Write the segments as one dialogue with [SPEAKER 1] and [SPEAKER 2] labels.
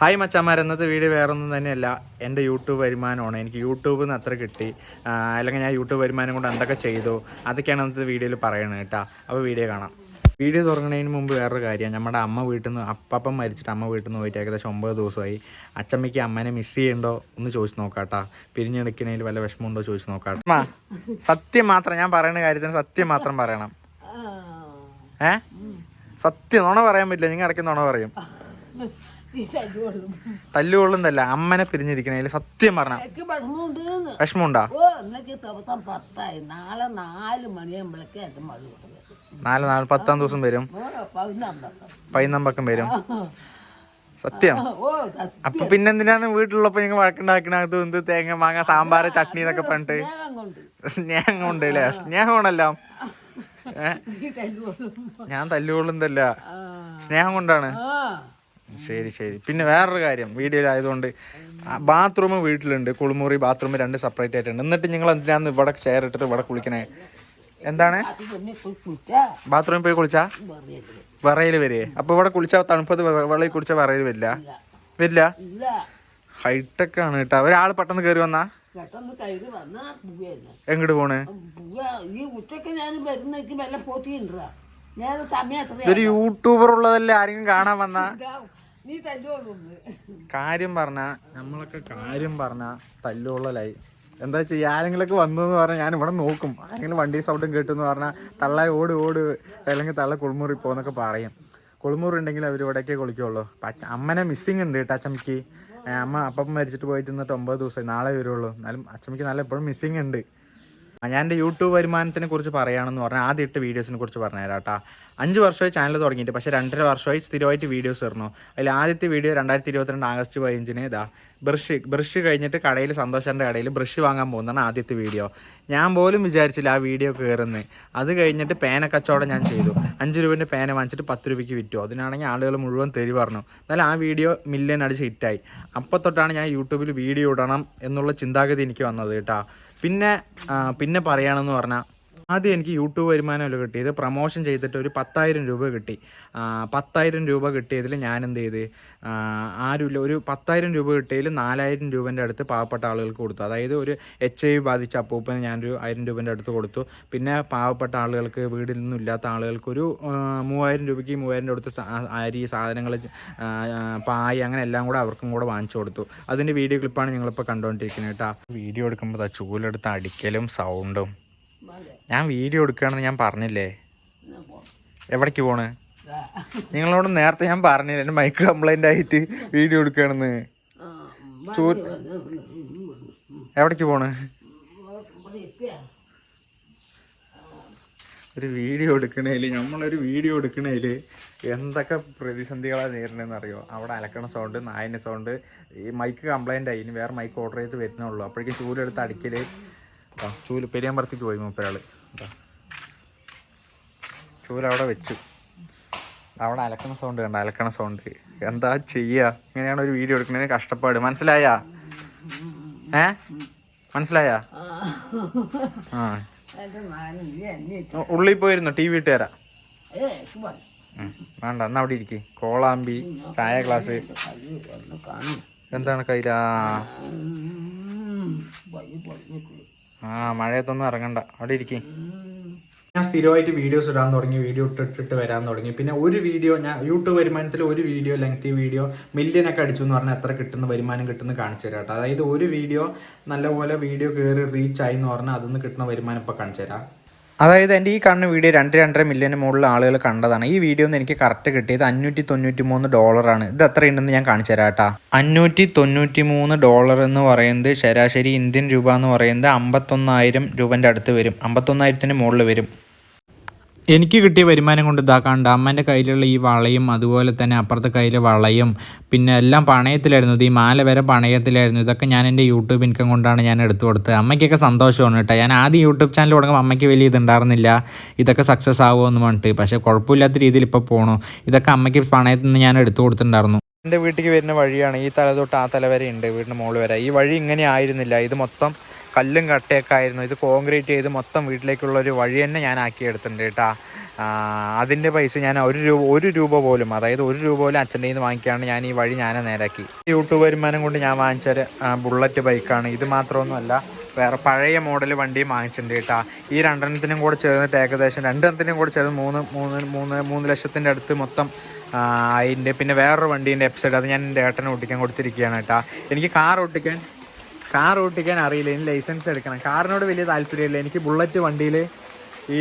[SPEAKER 1] Hi മച്ചാമാർ എന്നത് video വേറെ ഒന്നും തന്നെയല്ല. എന്റെ യൂട്യൂബ് വരുമാനമാണ്. എനിക്ക് യൂട്യൂബിൽ നിന്ന് അത്ര കിട്ടി. അല്ലെങ്കിൽ ഞാൻ യൂട്യൂബ് വരുമാനം കൊണ്ട് എന്തൊക്കെ ചെയ്തു അതൊക്കെയാണ് അന്നത്തെ വീഡിയോയിൽ പറയണത് കേട്ടോ. അപ്പോൾ വീഡിയോ കാണാം. വീഡിയോ തുടങ്ങുന്നതിന് മുമ്പ് വേറൊരു കാര്യം. നമ്മുടെ അമ്മ വീട്ടിൽ നിന്ന് അപ്പം മരിച്ചിട്ട് അമ്മ വീട്ടിൽ നിന്ന് പോയിട്ട് ഏകദേശം ഒമ്പത് ദിവസമായി. അച്ചമ്മയ്ക്ക് അമ്മേനെ മിസ് ചെയ്യണ്ടോ ഒന്ന് ചോദിച്ച് നോക്കാട്ടാ പിരിഞ്ഞെടുക്കുന്നതിൽ വല്ല വിഷമമുണ്ടോ ചോദിച്ചു നോക്കാട്ടെ അമ്മ സത്യം മാത്രം ഞാൻ പറയുന്ന കാര്യത്തിന് സത്യം മാത്രം പറയണം. ഏ? സത്യം നുണ പറയാൻ പറ്റില്ല. നിങ്ങൾ ഇടയ്ക്ക് നുണ പറയും. തല്ലുകൊള്ളുന്നല്ല അമ്മനെ പിരിഞ്ഞിരിക്കണേൽ സത്യം പറഞ്ഞ.
[SPEAKER 2] വിഷമമുണ്ട്? നാളെ നാല് മണിയാകുമ്പോഴേക്ക്
[SPEAKER 1] നാല് നാല് പത്താം ദിവസം വരും. പൈനമ്പക്കം വരും. സത്യം. അപ്പൊ പിന്നെന്തിനാണ് വീട്ടിലുള്ളപ്പോ നിങ്ങൾ വഴക്കുണ്ടാക്കണത് എന്ത് തേങ്ങ മാങ്ങ സാമ്പാർ ചട്നി എന്നൊക്കെ പറഞ്ഞിട്ട്.
[SPEAKER 2] സ്നേഹം കൊണ്ട്.
[SPEAKER 1] അല്ലേ? സ്നേഹമാണല്ലോ. ഞാൻ
[SPEAKER 2] തല്ലുകൊള്ളുന്നല്ല
[SPEAKER 1] സ്നേഹം കൊണ്ടാണ്. ശരി ശരി. പിന്നെ വേറൊരു കാര്യം. വീഡിയോയിലായതുകൊണ്ട് ബാത്റൂം വീട്ടിലുണ്ട്. കുളിമുറി ബാത്റൂം രണ്ട് സെപ്പറേറ്റ് ആയിട്ടുണ്ട്. എന്നിട്ട് നിങ്ങൾ എന്തിനാന്ന് ഇവിടെ ചെയർ ഇട്ടിട്ട് ഇവിടെ കുളിക്കണേ? എന്താണ്? ബാത്റൂമിൽ പോയി കുളിച്ചാ? വിറയിൽ വരികയെ അപ്പൊ ഇവിടെ കുളിച്ചാൽ തണുപ്പത് വെ- വെള്ളയിൽ കുളിച്ചാൽ വിറയിൽ വരില്ല? വരില്ല? ഹൈടെക് ആണ് കേട്ടോ. ഒരാൾ പെട്ടെന്ന് കയറി വന്നാ? എങ്ങോട്ട് പോണ് ഒരു യൂട്യൂബർ ഉള്ളതല്ലേ? ആരെങ്കിലും കാണാൻ വന്നാ? കാര്യം പറഞ്ഞ നമ്മളൊക്കെ കാര്യം പറഞ്ഞ തല്ലുള്ളലായി എന്താ വെച്ചാൽ ആരെങ്കിലൊക്കെ വന്നു എന്ന് പറഞ്ഞാൽ ഞാൻ ഇവിടെ നോക്കും. ആരെങ്കിലും വണ്ടി സൗണ്ടും കേട്ടെന്ന് പറഞ്ഞാൽ തള്ള ഓട് ഓട് അല്ലെങ്കിൽ തള്ള കുളിമുറി പോകുന്നൊക്കെ പറയും. കുളിമുറി ഉണ്ടെങ്കിൽ അവർ ഇവിടേക്കേ കുളിക്കുള്ളൂ. അമ്മനെ മിസ്സിങ് ഉണ്ട് കേട്ടോ അച്ചമ്മയ്ക്ക് അമ്മ അപ്പം മരിച്ചിട്ട് പോയിട്ട് നിന്നിട്ട് ഒമ്പത് ദിവസമായി നാളെ വരുള്ളൂ. എന്നാലും അച്ചമ്മയ്ക്ക് നല്ല എപ്പോഴും മിസ്സിങ് ഉണ്ട്. ഞാൻ എന്റെ യൂട്യൂബ് വരുമാനത്തിനെ കുറിച്ച് പറയുകയാണെന്ന് പറഞ്ഞാൽ ആദ്യം ഇട്ട് വീഡിയോസിനെ കുറിച്ച് പറഞ്ഞുതരാം കേട്ടോ. അഞ്ച് വർഷമായി ചാനൽ തുടങ്ങിയിട്ട് പക്ഷേ രണ്ടര വർഷമായി സ്ഥിരമായിട്ട് വീഡിയോസ് ഇറന്നു അതിൽ ആദ്യത്തെ വീഡിയോ രണ്ടായിരത്തി ഇരുപത്തിരണ്ട് ആഗസ്റ്റ് പതിനഞ്ചിന് ഇതാ. ബ്രഷ് ബ്രഷ് കഴിഞ്ഞിട്ട് കടയിൽ സന്തോഷന്റെ കടയിൽ ബ്രഷ് വാങ്ങാൻ പോകുന്നതാണ് ആദ്യത്തെ വീഡിയോ. ഞാൻ പോലും വിചാരിച്ചില്ല ആ വീഡിയോ കയറുന്നത് അത് കഴിഞ്ഞിട്ട് പേന കച്ചവടം ഞാൻ ചെയ്തു. അഞ്ച് രൂപേന്റെ പേന വാങ്ങിച്ചിട്ട് പത്ത് രൂപയ്ക്ക് വിറ്റു. അതിനാണെങ്കിൽ ആളുകൾ മുഴുവൻ തെരി പറഞ്ഞു. എന്നാലും ആ വീഡിയോ മില്യൻ അടിച്ച് ഹിറ്റായി അപ്പോൾ തൊട്ടാണ് ഞാൻ യൂട്യൂബിൽ വീഡിയോ ഇടണം എന്നുള്ള ചിന്താഗതി എനിക്ക് വന്നത് കേട്ടോ. പിന്നെ പിന്നെ പറയുകയാണെന്ന് പറഞ്ഞാൽ ആദ്യം എനിക്ക് യൂട്യൂബ് വരുമാനമല്ല കിട്ടിയത് പ്രമോഷൻ ചെയ്തിട്ട് ഒരു പത്തായിരം രൂപ കിട്ടി. പത്തായിരം രൂപ കിട്ടിയതിൽ ഞാൻ എന്ത് ചെയ്ത്? ആരുമില്ല. ഒരു പത്തായിരം രൂപ കിട്ടിയതിൽ നാലായിരം രൂപേന്റെ അടുത്ത് പാവപ്പെട്ട ആളുകൾക്ക് കൊടുത്തു. അതായത് ഒരു എച്ച് ഐ വി ബാധിച്ച അപ്പൂപ്പന് ഞാനൊരു ആയിരം രൂപേന്റെ അടുത്ത് കൊടുത്തു. പിന്നെ പാവപ്പെട്ട ആളുകൾക്ക് വീടിൽ നിന്നും ഇല്ലാത്ത ആളുകൾക്ക് ഒരു മൂവായിരം രൂപയ്ക്ക് മൂവായിരം അടുത്ത് അരി സാധനങ്ങൾ പായ് അങ്ങനെ എല്ലാം കൂടെ അവർക്കും കൂടെ വാങ്ങിച്ചു കൊടുത്തു. അതിന്റെ വീഡിയോ ക്ലിപ്പാണ് ഞങ്ങളിപ്പോൾ കണ്ടുകൊണ്ടിരിക്കുന്നത് കേട്ടോ. വീഡിയോ എടുക്കുമ്പോൾ ചൂലെടുത്ത് അടിക്കലും സൗണ്ടും ഞാൻ വീഡിയോ എടുക്കുകയാണെന്ന് ഞാൻ പറഞ്ഞില്ലേ? എവിടേക്ക് പോണ്? നിങ്ങളോട് നേരത്തെ ഞാൻ പറഞ്ഞില്ല എന്റെ മൈക്ക് കംപ്ലൈന്റ് ആയിട്ട് വീഡിയോ എടുക്കുകയാണെന്ന്? ചൂ എവിടേക്ക് പോണ്? ഒരു വീഡിയോ എടുക്കണേൽ നമ്മളൊരു വീഡിയോ എടുക്കണേൽ എന്തൊക്കെ പ്രതിസന്ധികളാണ് നേരിടണമെന്ന് അറിയോ? അവിടെ അലക്കണ സൗണ്ട് നായന്റെ സൗണ്ട് ഈ മൈക്ക് കംപ്ലൈന്റ് ആയി ഇനി വേറെ മൈക്ക് ഓർഡർ ചെയ്ത് വരുന്നുള്ളൂ അപ്പോഴേക്കും ചൂലെടുത്ത് അടിക്കൽ. ചൂൽ പെരിയാമ്പറത്തേക്ക് പോയി മൂപ്പരാൾ. ഇതാ. ചൂൽ അവിടെ വെച്ചു. അവിടെ അലക്കണ സൗണ്ട് കണ്ട? അലക്കണ സൗണ്ട് എന്താ ചെയ്യുക ഇങ്ങനെയാണ് ഒരു വീഡിയോ എടുക്കുന്നതിന് കഷ്ടപ്പാട്. മനസ്സിലായാ? ഏ? മനസ്സിലായാ? ആ. ഉള്ളിൽ പോയിരുന്നു. ടി വി ഇട്ട് തരാം. വേണ്ട എന്നാ അവിടെ ഇരിക്കേ. കോളാമ്പി ചായ ഗ്ലാസ് എന്താണ്
[SPEAKER 2] പൊളിഞ്ഞിട്ട്
[SPEAKER 1] ആ മഴയത്തൊന്നും ഇറങ്ങണ്ട. അവിടെ ഇരിക്കും. ഞാൻ സ്ഥിരമായിട്ട് വീഡിയോസ് ഇടാൻ തുടങ്ങി വീഡിയോ ഇട്ടിട്ട് വരാൻ തുടങ്ങി. പിന്നെ ഒരു വീഡിയോ ഞാൻ യൂട്യൂബ് വരുമാനത്തിൽ ഒരു വീഡിയോ ലെങ്തി വീഡിയോ മില്യനൊക്കെ അടിച്ചു എന്ന് പറഞ്ഞാൽ എത്ര കിട്ടുന്ന വരുമാനം കിട്ടുന്ന കാണിച്ചു തരാം കേട്ടോ. അതായത് ഒരു വീഡിയോ നല്ലപോലെ വീഡിയോ കയറി റീച്ച് ആയി എന്ന് പറഞ്ഞാൽ അതൊന്ന് കിട്ടുന്ന വരുമാനം ഇപ്പോൾ കാണിച്ചു തരാം. അതായത് എന്റെ ഈ കാണുന്ന വീഡിയോ രണ്ട് രണ്ടര മില്യന് മുകളിൽ ആളുകൾ കണ്ടതാണ്. ഈ വീഡിയോ ഒന്ന് എനിക്ക് കറക്റ്റ് കിട്ടിയത് അഞ്ഞൂറ്റി തൊണ്ണൂറ്റി മൂന്ന് ഡോളറാണ് ഇത് എത്രയുണ്ടെന്ന് ഞാൻ കാണിച്ചു തരാം കേട്ടോ. അഞ്ഞൂറ്റി തൊണ്ണൂറ്റി മൂന്ന് ഡോളർ എന്ന് പറയുന്നത് ശരാശരി ഇന്ത്യൻ രൂപ എന്ന് പറയുന്നത് അമ്പത്തൊന്നായിരം രൂപന്റെ അടുത്ത് വരും. അമ്പത്തൊന്നായിരത്തിന് മുകളിൽ വരും. എനിക്ക് കിട്ടിയ വരുമാനം കൊണ്ട് ഇതാക്കാണ്ട് അമ്മേന്റെ കയ്യിലുള്ള ഈ വളയും അതുപോലെ തന്നെ അപ്പുറത്തെ കയ്യിൽ വളയും പിന്നെ എല്ലാം പണയത്തിലായിരുന്നു. ഇത് ഈ മാല വരെ പണയത്തിലായിരുന്നു. ഇതൊക്കെ ഞാൻ എന്റെ യൂട്യൂബ് ഇൻകം കൊണ്ടാണ് ഞാൻ എടുത്തു കൊടുത്തത്. അമ്മയ്ക്കൊക്കെ സന്തോഷമാണ് കേട്ടോ. ഞാൻ ആദ്യം യൂട്യൂബ് ചാനൽ തുടങ്ങുമ്പോൾ അമ്മയ്ക്ക് വലിയ ഇതുണ്ടായിരുന്നില്ല ഇതൊക്കെ സക്സസ് ആവുമെന്ന് പറഞ്ഞിട്ട്. പക്ഷേ കുഴപ്പമില്ലാത്ത രീതിയിൽ ഇപ്പോൾ പോകണു ഇതൊക്കെ അമ്മയ്ക്ക് പണയത്തിൽ നിന്ന് ഞാൻ എടുത്തു കൊടുത്തിട്ടുണ്ടായിരുന്നു. എന്റെ വീട്ടിലേക്ക് വരുന്ന വഴിയാണ് ഈ തല തൊട്ട് ആ തല വരെ ഉണ്ട് വീടിന്റെ മുകളിൽ വരെ. ഈ വഴി ഇങ്ങനെ ആയിരുന്നില്ല. ഇത് മൊത്തം കല്ലും കട്ടയൊക്കെ ആയിരുന്നു ഇത് കോൺക്രീറ്റ് ചെയ്ത് മൊത്തം വീട്ടിലേക്കുള്ള ഒരു വഴി തന്നെ ഞാൻ ആക്കി ആക്കിയെടുത്തിട്ടുണ്ട് കേട്ടാ. അതിന്റെ പൈസ ഞാൻ ഒരു രൂപ ഒരു രൂപ പോലും അതായത് ഒരു രൂപ പോലും അച്ഛന്റെ നിന്ന് വാങ്ങിക്കാണ്ട് ഞാൻ ഈ വഴി ഞാൻ നേരാക്കി. യൂട്യൂബ് വരുമാനം കൊണ്ട് ഞാൻ വാങ്ങിച്ചൊരു ബുള്ളറ്റ് ബൈക്കാണ് ഇത് മാത്രമൊന്നുമല്ല വേറെ പഴയ മോഡൽ വണ്ടിയും വാങ്ങിച്ചിട്ടുണ്ട് കേട്ടാ. ഈ രണ്ടെണ്ണത്തിനും കൂടെ ചേർന്നിട്ട് ഏകദേശം രണ്ടെണ്ണത്തിനും കൂടെ ചേർന്ന് മൂന്ന് മൂന്ന് മൂന്ന് മൂന്ന് ലക്ഷത്തിന്റെ അടുത്ത് മൊത്തം അതിന്റെ പിന്നെ വേറൊരു വണ്ടീന്റെ എപ്പിസൈഡ് അത് ഞാൻ എന്റെ ഏട്ടനെ ഓട്ടിക്കാൻ കൊടുത്തിരിക്കുകയാണ് കേട്ടാ. എനിക്ക് കാർ ഓട്ടിക്കാൻ കാർ ഓട്ടിക്കാൻ അറിയില്ല. ഇനി ലൈസൻസ് എടുക്കണം. കാറിനോട് വലിയ താല്പര്യമില്ല. എനിക്ക് ബുള്ളറ്റ് വണ്ടിയിൽ ഈ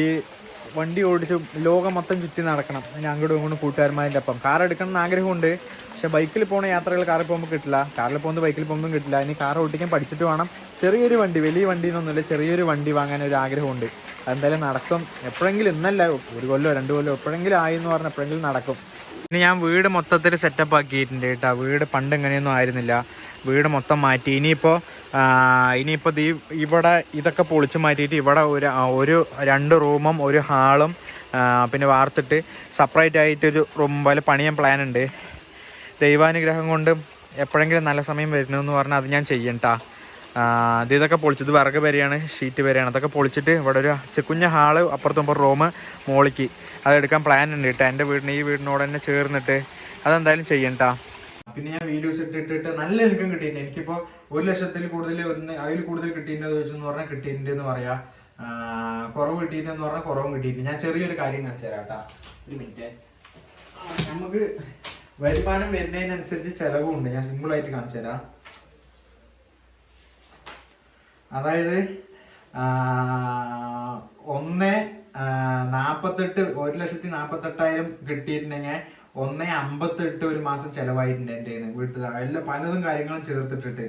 [SPEAKER 1] വണ്ടി ഓടിച്ച് ലോകം മൊത്തം ചുറ്റി നടക്കണം. ഞാൻ അങ്ങോട്ടും ഇങ്ങോട്ടും കൂട്ടുകാരന്മാരുടെ ഒപ്പം. കാർ എടുക്കണം എന്ന് ആഗ്രഹമുണ്ട്. പക്ഷെ ബൈക്കിൽ പോകുന്ന യാത്രകൾ കാറിൽ പോകുമ്പോൾ കിട്ടില്ല. കാറിൽ പോകുന്നത് ബൈക്കിൽ പോകുമ്പോൾ കിട്ടില്ല. ഇനി കാർ ഓടിക്കാൻ പഠിച്ചിട്ട് വേണം. ചെറിയൊരു വണ്ടി വലിയ വണ്ടി എന്നൊന്നുമില്ല. ചെറിയൊരു വണ്ടി വാങ്ങാൻ ഒരു ആഗ്രഹമുണ്ട്. അതെന്തായാലും നടക്കും. എപ്പോഴെങ്കിലും ഇന്നല്ല ഒരു കൊല്ലോ രണ്ട് കൊല്ലോ എപ്പോഴെങ്കിലും ആയി എന്ന് പറഞ്ഞാൽ എപ്പോഴെങ്കിലും നടക്കും. ഇനി ഞാൻ വീട് മൊത്തത്തിൽ സെറ്റപ്പ് ആക്കിയിട്ടുണ്ട് കേട്ടോ. വീട് പണ്ട് ഇങ്ങനെയൊന്നും ആയിരുന്നില്ല. വീട് മൊത്തം മാറ്റി. ഇനിയിപ്പോൾ ഇനിയിപ്പോൾ ദീ ഇവിടെ ഇതൊക്കെ പൊളിച്ച് മാറ്റിയിട്ട് ഇവിടെ ഒരു ഒരു രണ്ട് റൂമും ഒരു ഹാളും പിന്നെ വാർത്തിട്ട് സെപ്പറേറ്റ് ആയിട്ടൊരു റൂം പോലെ പണിയാൻ പ്ലാൻ ഉണ്ട്. ദൈവാനുഗ്രഹം കൊണ്ട് എപ്പോഴെങ്കിലും നല്ല സമയം വരുന്നതെന്ന് പറഞ്ഞാൽ അത് ഞാൻ ചെയ്യണ്ടാ അത് ഇതൊക്കെ പൊളിച്ചത് വിറക് വരെയാണ് ഷീറ്റ് വരെയാണ്. അതൊക്കെ പൊളിച്ചിട്ട് ഇവിടെ ഒരു ചെക്കുഞ്ഞ ഹാൾ അപ്പുറത്തും ഇപ്പുറം റൂം മോളിക്ക്. അതെടുക്കാൻ പ്ലാൻ ഉണ്ട് കേട്ടോ എന്റെ വീടിന് ഈ വീടിനോട് തന്നെ ചേർന്നിട്ട് അതെന്തായാലും ചെയ്യണ്ടാ പിന്നെ ഞാൻ വീഡിയോസ് ഇട്ടിട്ടിട്ട് നല്ല ഇൻകം കിട്ടിയിട്ടുണ്ട്. എനിക്കിപ്പോൾ ഒരു ലക്ഷത്തിൽ കൂടുതൽ ഒന്ന് അതിൽ കൂടുതൽ കിട്ടിയിട്ടുണ്ടെന്ന് ചോദിച്ചെന്ന് പറഞ്ഞാൽ കിട്ടിയിട്ടുണ്ടെന്ന് പറയാ. ആ, കുറവ് കിട്ടിയിട്ടുണ്ടെന്ന് പറഞ്ഞാൽ കുറവും കിട്ടിയിട്ടുണ്ട്. ഞാൻ ചെറിയൊരു കാര്യം കാണിച്ചു തരാം ഒരു മിനിറ്റ്. നമുക്ക് വരുമാനം വരുന്നതിനനുസരിച്ച് ചെലവുണ്ട്. ഞാൻ സിമ്പിൾ ആയിട്ട് കാണിച്ചു തരാം. അതായത് ഒന്ന് ആ, നാപ്പത്തെട്ട് ഒരു ലക്ഷത്തി നാപ്പത്തെട്ടായിരം കിട്ടിയിട്ടുണ്ടെങ്കിൽ ഒന്ന് അമ്പത്തെട്ട് ഒരു മാസം ചെലവായിട്ടുണ്ട് എന്റെ വീട്ടിൽ എല്ലാ പലതും കാര്യങ്ങളും ചേർത്തിട്ടിട്ട്.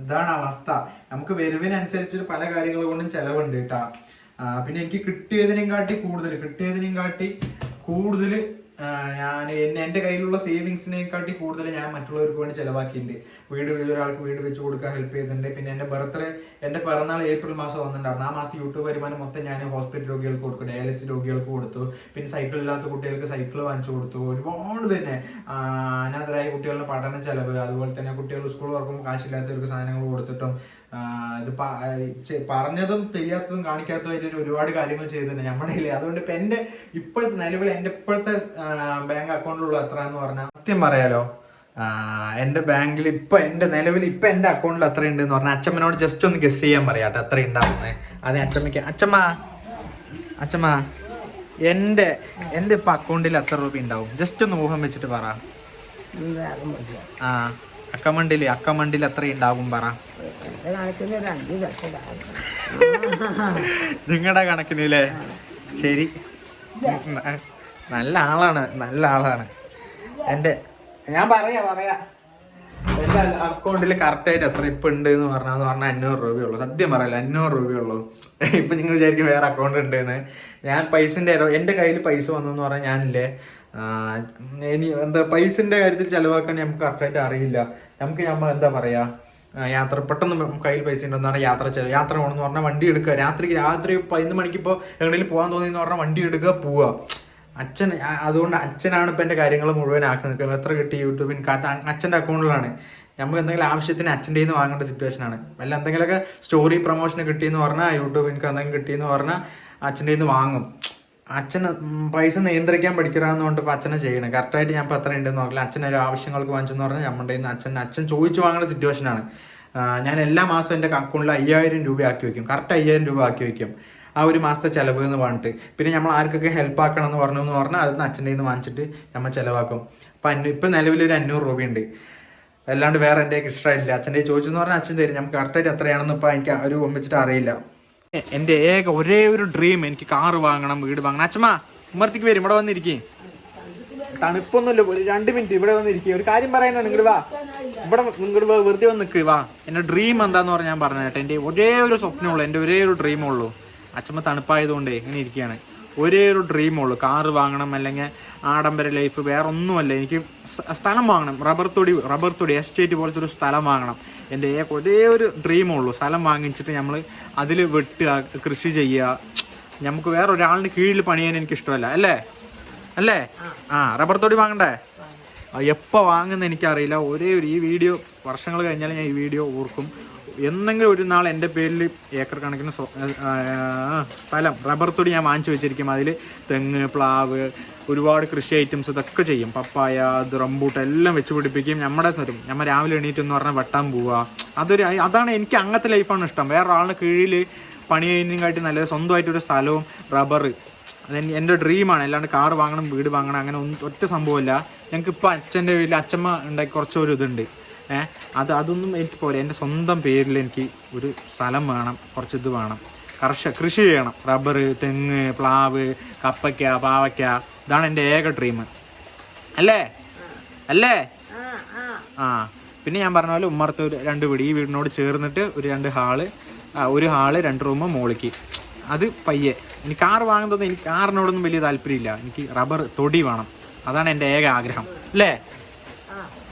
[SPEAKER 1] ഇതാണ് അവസ്ഥ. നമുക്ക് വരുവിനനുസരിച്ച് പല കാര്യങ്ങൾ കൊണ്ടും ചെലവുണ്ട് കേട്ടാ പിന്നെ എനിക്ക് കിട്ടിയതിനെയും കാട്ടി കൂടുതൽ. കിട്ടിയതിനെയും കാട്ടി കൂടുതൽ ഞാൻ എന്നെ എന്റെ കയ്യിലുള്ള സേവിങ്സിനെക്കാട്ടി കൂടുതൽ ഞാൻ മറ്റുള്ളവർക്ക് വേണ്ടി ചിലവാക്കിയിട്ടുണ്ട്. വീട് ഒരാൾക്ക് വീട് വെച്ച് കൊടുക്കാൻ ഹെൽപ്പ് ചെയ്തിട്ടുണ്ട്. പിന്നെ എന്റെ ബർത്ത്ഡേ എന്റെ പിറന്നാൾ ഏപ്രിൽ മാസം വന്നിട്ടുണ്ടായിരുന്നു. ആ മാസത്തെ യൂട്യൂബ് വരുമാനം മൊത്തം ഞാൻ ഹോസ്പിറ്റൽ രോഗികൾക്ക് കൊടുക്കും ഡയാലിസിസ് രോഗികൾക്ക് കൊടുത്തു. പിന്നെ സൈക്കിൾ ഇല്ലാത്ത കുട്ടികൾക്ക് സൈക്കിൾ വാങ്ങിച്ചു കൊടുത്തു. ഒരുപാട് പിന്നെ അനാഥരായ കുട്ടികളുടെ പഠന ചെലവ് അതുപോലെ തന്നെ കുട്ടികൾ സ്കൂൾ തുറക്കുമ്പോൾ കാശില്ലാത്തവർക്ക് സാധനങ്ങൾ കൊടുത്തിട്ടും ഇത് പറഞ്ഞതും ചെയ്യാത്തതും കാണിക്കാത്തതുമായിട്ട് ഒരുപാട് കാര്യങ്ങൾ ചെയ്തിട്ടുണ്ട് നമ്മുടെ അതുകൊണ്ട് ഇപ്പം എന്റെ ഇപ്പോഴത്തെ നിലവിൽ എന്റെ ഇപ്പോഴത്തെ ബാങ്ക് അക്കൗണ്ടിലുള്ള എത്ര എന്ന് പറഞ്ഞാൽ സത്യം പറയാലോ എന്റെ എന്റെ ബാങ്കിൽ ഇപ്പൊ എന്റെ നിലവിൽ ഇപ്പൊ എന്റെ അക്കൗണ്ടിൽ എത്ര ഉണ്ട് എന്ന് പറഞ്ഞാൽ അച്ഛമ്മനോട് ജസ്റ്റ് ഒന്ന് ഗസ് ചെയ്യാൻ പറയാട്ടോ എത്ര ഉണ്ടാവുന്നത് അതെ അച്ഛമ്മയ്ക്ക് അച്ഛമ്മ അച്ഛമ്മ എന്റെ എന്റെ ഇപ്പൊ അക്കൗണ്ടിൽ എത്ര രൂപ ഉണ്ടാവും? ജസ്റ്റ് ഒന്ന് ഊഹം വെച്ചിട്ട് പറ. ആ അക്കമണ്ടിൽ അക്കമണ്ടിൽ എത്ര ഉണ്ടാകും പറ.
[SPEAKER 2] എന്റെ
[SPEAKER 1] നിങ്ങളുടെ കണക്കിനില്ലേ ശരി. നല്ല ആളാണ് നല്ല ആളാണ്. എന്റെ ഞാൻ പറയാ പറയാ. എന്റെ അക്കൗണ്ടിൽ കറക്റ്റായിട്ട് എത്ര ഇപ്പം ഉണ്ട് എന്ന് പറഞ്ഞാൽ എന്ന് പറഞ്ഞാൽ അഞ്ഞൂറ് രൂപയുള്ളൂ. സത്യം പറയല്ല അഞ്ഞൂറ് രൂപയുള്ളൂ. ഇപ്പം നിങ്ങൾ വിചാരിക്കും വേറെ അക്കൗണ്ട് ഉണ്ട് എന്ന് ഞാൻ പൈസന്റെ എന്റെ കയ്യിൽ പൈസ വന്നെന്ന് പറഞ്ഞാൽ ഞാനില്ലേ ഇനി എന്താ പൈസന്റെ കാര്യത്തിൽ ചിലവാക്കാൻ നമുക്ക് കറക്റ്റായിട്ട് അറിയില്ല. നമുക്ക് നമ്മൾ എന്താ പറയുക യാത്ര പെട്ടെന്ന് കയ്യിൽ പൈസ ഉണ്ടെന്ന് പറഞ്ഞാൽ യാത്ര ചെലവ് യാത്ര പോകണമെന്ന് പറഞ്ഞാൽ വണ്ടി എടുക്കുക. രാത്രിക്ക് രാത്രി പതിനൊന്ന് മണിക്ക് ഇപ്പോൾ എവിടെയെങ്കിലും പോകാൻ തോന്നിയെന്ന് പറഞ്ഞാൽ വണ്ടി എടുക്കുക പോവുക അച്ഛൻ അതുകൊണ്ട് അച്ഛനാണ് ഇപ്പം എന്റെ കാര്യങ്ങൾ മുഴുവൻ ആക്കുന്നത് എത്ര കിട്ടി യൂട്യൂബിൽ അച്ഛന്റെ അക്കൗണ്ടിലാണ്. നമുക്ക് എന്തെങ്കിലും ആവശ്യത്തിന് അച്ഛന്റെ നിന്ന് വാങ്ങേണ്ട സിറ്റുവേഷൻ സിറ്റുവേഷനാണ് വല്ല എന്തെങ്കിലുമൊക്കെ സ്റ്റോറി പ്രൊമോഷന് കിട്ടിയെന്ന് പറഞ്ഞാൽ യൂട്യൂബ് എനിക്ക് എന്തെങ്കിലും കിട്ടിയെന്ന് പറഞ്ഞാൽ അച്ഛന്റെ നിന്ന് വാങ്ങും. അച്ഛൻ പൈസ നിയന്ത്രിക്കാൻ പഠിക്കണമെന്നുകൊണ്ട് ഇപ്പോൾ അച്ഛനെ ചെയ്യണം. കറക്റ്റായിട്ട് ഞാൻ ഇപ്പോൾ അത്ര ഉണ്ടെന്ന് പറഞ്ഞില്ല. അച്ഛൻ ഒരു ആവശ്യങ്ങൾക്ക് വാങ്ങിച്ചെന്ന് പറഞ്ഞാൽ നമ്മുടെ നിന്ന് അച്ഛൻ അച്ഛൻ ചോദിച്ചു വാങ്ങുന്ന സിറ്റുവേഷനാണ് ഞാൻ എല്ലാ മാസവും എന്റെ അക്കൗണ്ടിൽ അയ്യായിരം രൂപ ആക്കി വയ്ക്കും. കറക്റ്റ് അയ്യായിരം രൂപ ആക്കി വെക്കും ആ ഒരു മാസത്തെ ചിലവ് എന്ന് പറഞ്ഞിട്ട്. പിന്നെ നമ്മൾ ആർക്കൊക്കെ ഹെൽപ്പ് ആക്കണം എന്ന് പറഞ്ഞു എന്ന് പറഞ്ഞാൽ അതിന് അച്ഛന്റെ നിന്ന് വാങ്ങിച്ചിട്ട് നമ്മൾ ചിലവാക്കും. അപ്പം അഞ്ഞൂ ഇപ്പം നിലവിലൊരു അഞ്ഞൂറ് രൂപയുണ്ട്. അല്ലാണ്ട് വേറെ എന്റെ എക്സ്ട്രാ ഇല്ല അച്ഛന്റെ ചോദിച്ചെന്ന് പറഞ്ഞാൽ അച്ഛൻ തരും. നമുക്ക് കറക്റ്റായിട്ട് എത്രയാണെന്ന് ഇപ്പം എനിക്ക് ഒരു ഒമ്പിച്ചിട്ട് അറിയില്ല. എന്റെ ഏക ഒരേ ഒരു ഡ്രീം എനിക്ക് കാറ് വാങ്ങണം വീട് വാങ്ങണം. അച്ഛമ്മ ഉമ്മർത്തിക്ക് വരും. ഇവിടെ വന്നിരിക്കേ. തണുപ്പൊന്നുമില്ല. ഒരു രണ്ട് മിനിറ്റ് ഇവിടെ വന്നിരിക്കേ. ഒരു കാര്യം പറയാനാണ് ഇങ്ങോട്ട് വാ. ഇവിടെ നിങ്ങളുടെ വെറുതെ വന്ന് നിൽക്കുക വാ. എന്റെ ഡ്രീം എന്താന്ന് പറഞ്ഞാൽ ഞാൻ പറഞ്ഞു കേട്ടോ. എന്റെ ഒരേ ഒരു സ്വപ്നമുള്ളൂ എന്റെ ഒരേ ഒരു ഡ്രീമുള്ളൂ അച്ഛമ്മ തണുപ്പായതുകൊണ്ട് ഇങ്ങനെ ഇരിക്കുകയാണ്. ഒരേ ഒരു ഡ്രീമുള്ളൂ കാറ് വാങ്ങണം അല്ലെങ്കിൽ ആഡംബര ലൈഫ് വേറെ ഒന്നുമല്ല എനിക്ക് സ്ഥലം വാങ്ങണം. റബ്ബർ തൊടി റബ്ബർ തൊടി എസ്റ്റേറ്റ് പോലത്തെ ഒരു സ്ഥലം വാങ്ങണം. എന്റെ ഒരേ ഒരു ഡ്രീമുള്ളൂ സ്ഥലം വാങ്ങിച്ചിട്ട് നമ്മൾ അതിൽ വെട്ടുക കൃഷി ചെയ്യുക. നമുക്ക് വേറെ ഒരാളിന് കീഴിൽ പണിയാൻ എനിക്ക് ഇഷ്ടമല്ല അല്ലേ? അല്ലേ? ആ റബ്ബർ തൊടി വാങ്ങണ്ടേ? എപ്പോൾ വാങ്ങുന്ന എനിക്കറിയില്ല ഒരേ ഒരു ഈ വീഡിയോ വർഷങ്ങൾ കഴിഞ്ഞാൽ ഞാൻ ഈ വീഡിയോ ഓർക്കും. എന്നെങ്കിലും ഒരു നാൾ എന്റെ പേരിൽ ഏക്കർ കണക്കിന് സ്ഥലം റബ്ബർ തൊടി ഞാൻ വാങ്ങിച്ചു വെച്ചിരിക്കും. അതിൽ തെങ്ങ് പ്ലാവ് ഒരുപാട് കൃഷി ഐറ്റംസ് ഇതൊക്കെ ചെയ്യും. പപ്പായ റംബൂട്ട് എല്ലാം വെച്ച് പിടിപ്പിക്കും. നമ്മുടെ തരും. നമ്മൾ രാവിലെ എണീറ്റ് എന്ന് പറഞ്ഞാൽ വെട്ടാൻ പോവുക അതൊരു അതാണ് എനിക്ക് അങ്ങനത്തെ ലൈഫാണ് ഇഷ്ടം. വേറെ ആളിന് കീഴിൽ പണി കഴിഞ്ഞാൽ നല്ലത് സ്വന്തമായിട്ടൊരു സ്ഥലവും റബ്ബർ. അത് എന്റെ ഡ്രീമാണ് അല്ലാണ്ട് കാർ വാങ്ങണം വീട് വാങ്ങണം അങ്ങനെ ഒന്നും ഒറ്റ സംഭവമില്ല ഞങ്ങൾക്ക് ഇപ്പോൾ അച്ഛന്റെ വീട്ടിൽ അച്ഛമ്മ ഉണ്ടാക്കി കുറച്ചൊരു ഇതുണ്ട്. ഏഹ് അത് അതൊന്നും എനിക്ക് പോലെ എന്റെ സ്വന്തം പേരിൽ എനിക്ക് ഒരു സ്ഥലം വേണം കുറച്ച് ഇത് വേണം. കർഷ കൃഷി ചെയ്യണം. റബ്ബർ തെങ്ങ് പ്ലാവ് കപ്പയ്ക്ക പാവയ്ക്ക. ഇതാണ് എന്റെ ഏക ഡ്രീം അല്ലേ? അല്ലേ?
[SPEAKER 2] ആ
[SPEAKER 1] പിന്നെ ഞാൻ പറഞ്ഞ പോലെ ഉമ്മർത്ത് ഒരു രണ്ട് വീട് ഈ വീടിനോട് ചേർന്നിട്ട് ഒരു രണ്ട് ഹാൾ ഒരു ഹാൾ രണ്ട് റൂം മോളിക്ക്. അത് പയ്യെ. എനിക്ക് കാർ വാങ്ങുന്നത് എനിക്ക് കാറിനോടൊന്നും വലിയ താല്പര്യമില്ല. എനിക്ക് റബ്ബർ തൊടി വേണം. അതാണ് എന്റെ ഏക ആഗ്രഹം. അല്ലേ?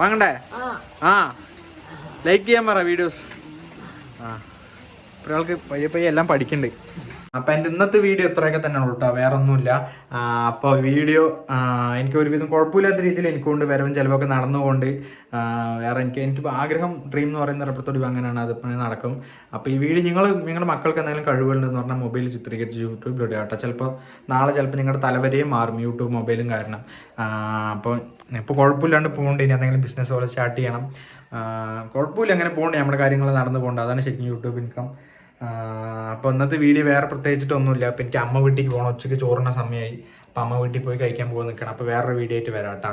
[SPEAKER 1] വാങ്ങണ്ടേ?
[SPEAKER 2] ആ.
[SPEAKER 1] ലൈക്ക് ചെയ്യാൻ പറ വീഡിയോസ് ആ. ഒരാൾക്ക് പയ്യ പയ്യെ എല്ലാം പഠിക്കുന്നുണ്ട് അപ്പം എന്റെ ഇന്നത്തെ വീഡിയോ ഇത്രയൊക്കെ തന്നെ ഉള്ളൂ കേട്ടോ വേറെ ഒന്നുമില്ല അപ്പോൾ വീഡിയോ എനിക്ക് ഒരുവിധം കുഴപ്പമില്ലാത്ത രീതിയിൽ എനിക്കൊണ്ട് വരവും ചിലവൊക്കെ നടന്നുകൊണ്ട്. വേറെ എനിക്ക് എനിക്കിപ്പോൾ ആഗ്രഹം ഡ്രീം എന്ന് പറയുന്ന റെപ്പത്തോടി അങ്ങനെയാണ് അതിപ്പോൾ നടക്കും. അപ്പോൾ ഈ വീഡിയോ നിങ്ങൾ നിങ്ങളുടെ മക്കൾക്ക് എന്തെങ്കിലും കഴിവുകളുണ്ടെന്ന് പറഞ്ഞാൽ മൊബൈൽ ചിത്രീകരിച്ച് യൂട്യൂബിലിടുക കേട്ടോ. ചിലപ്പോൾ നാളെ ചിലപ്പോൾ നിങ്ങളുടെ തലവരെയും മാറും യൂട്യൂബ് മൊബൈലും കാരണം. അപ്പോൾ ഇപ്പോൾ കുഴപ്പമില്ലാണ്ട് പോകുന്നുണ്ട് ഇനി എന്തെങ്കിലും ബിസിനസ് പോലെ സ്റ്റാർട്ട് ചെയ്യണം. കുഴപ്പമില്ല അങ്ങനെ പോകണ്ടേ നമ്മുടെ കാര്യങ്ങൾ നടന്നു പോകണ്ട. അതാണ് ശരിക്കും യൂട്യൂബ് ഇൻകം അപ്പോൾ ഇന്നത്തെ വീഡിയോ വേറെ പ്രത്യേകിച്ചിട്ടൊന്നുമില്ല. അപ്പോൾ എനിക്ക് അമ്മ വീട്ടിലേക്ക് പോകണം ഉച്ചയ്ക്ക് ചോറിന സമയമായി അപ്പോൾ അമ്മ വീട്ടിൽ പോയി കഴിക്കാൻ പോകാൻ നിൽക്കണം. അപ്പോൾ വേറൊരു വീഡിയോ ആയിട്ട് വരാം കേട്ടോ.